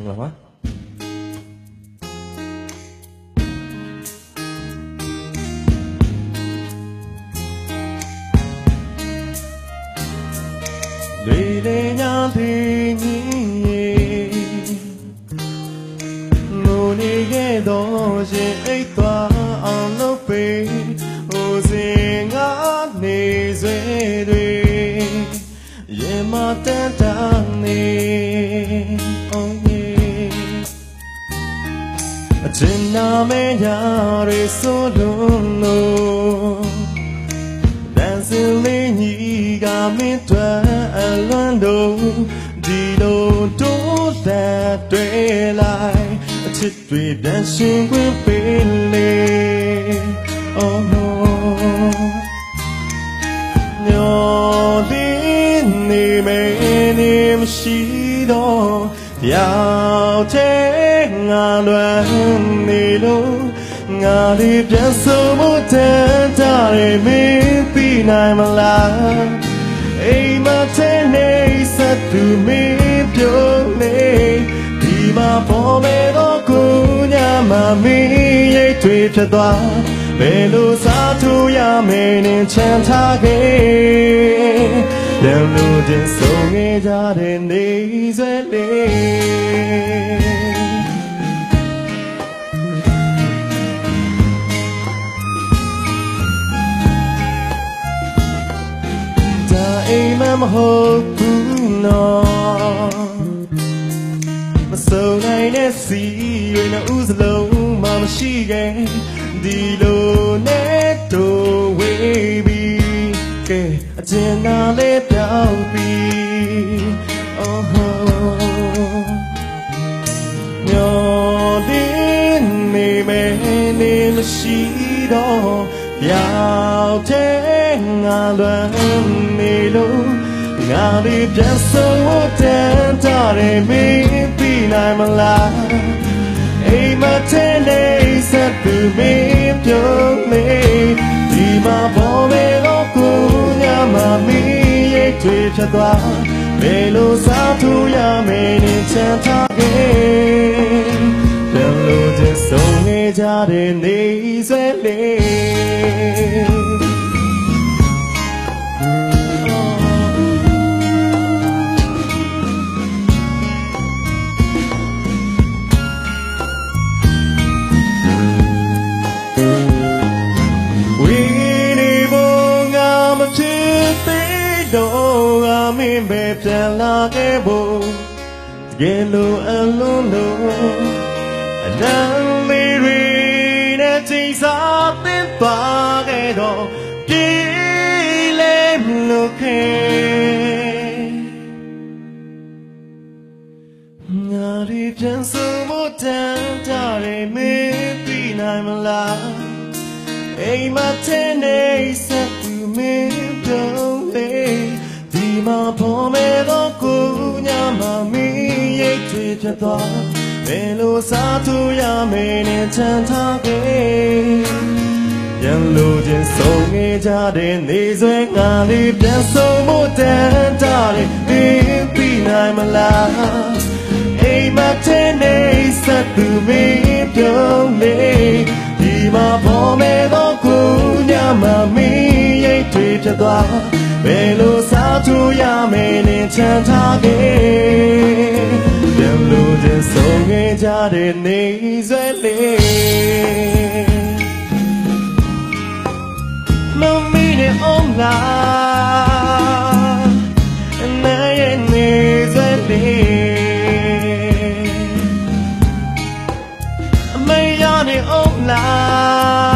င်္ဂလာပါလေလေညာလေးညီမိုးနေခဲ့တော့ရှင်အိတ်သွားအောင်လုပ်ပေးဟိုစဉ်ကနေဆွေတွေရေမတန်တ yeah အချင်နာမဲညာတွေဆိုလုံးလို့ဒန်စင်လေးညီကမင်းတွေ့အလွန်တော့ဒီလိုတိုးသက်တွေ့လိုက်အချစ်တွေပြန်ရှင်ခွင့်ပေးလေ oh no မျော်လင်းနေမေနေမရှိတော့ရောက်တဲ့ငါ လွမ်းနေလို့ငါလေးပြန်ဆိုမှုတန်တာရမင်းပြီးနိုင်မလားအိမ်မထဲနေစသူမင်းပြုံးနေဒီမှာပေါ်မဲ့တော့ကိုညာမမင်းရိတ်တွေဖြစ်သွားဘယ်လိုစားထူရမယ်နဲ့ချမ်းသာခဲ့ပြန်လို့တင်ဆုံးခဲ့ကြတဲ့နေဆွဲလေး မ်မမဟုတ်ဘူးနော်မစုံနိုင်တဲ့စီရွေးနှဥစလုံးမှမရှိခဲ့ဒီလိုနဲ့တို့ဝေးပြီးကဲအကျဉ်းသားလေးပြောင်းပြီး oh ho မျော်လင်းနေမယ်နေမရှိတော့ရောက်တဲ့ငါလွမ်းနေလို့ ငါလေးပြန်ဆုံးတန်တာရမင်းပြီးနိုင်မလားအိမ်မထဲနေစက်သူမင်းပြုံးနေဒီမှာပေါ်မဲ့တော့ကိုညမမင်းရဲ့တွေ့ဖြစ်သွားဘယ်လိုစားထူရမယ်နဲ့ချမ်းသာခဲ့ဘယ်လိုချင်ဆုံးနေကြတဲ့နေဆွဲလေး ငါမင်းပဲပြန်လာခဲ့ဖို့တကယ်လို့အလုံးလို့အနမ်းလေးတွေနဲ့ချိန်စားသင်ပါခဲ့တော့ပြေးလဲမလို့ခဲ့ငါဒီပြန်စုံမတန်တာရမင်းပြီးနိုင်မလားအိမ်မထဲနေစက်သူမင်းပြုံးလေဒီ မှာပေါ်မဲ့တော့ကိုညမမင်းရိတ်တွေဖြစ်သွားဘယ်လိုစားထူရမယ်နဲ့ချမ်းသာခဲ့ပြန်လို့ချင်းဆုံးငကြတဲ့နေဆွဲငါလေးပြန်ဆုံးမတန်တာရမင်းပြီးနိုင်မလားအိမ်မထဲနေစက်သူမင်းပြုံးနေဒီမှာပေါ်မဲ့တော့ကိုညမမင်းရိတ်တွေဖြစ်သွား ဘယ်လိုစားထူရမယ်နဲ့ချမ်းသာခဲ့ပြန်လို့ချင်းဆုံးခဲ့ကြတဲ့နေဆွဲလေးမမီနဲ့အုံးလာနိုင်ရဲ့နေဆွဲလေးအမေရနေအောင်လား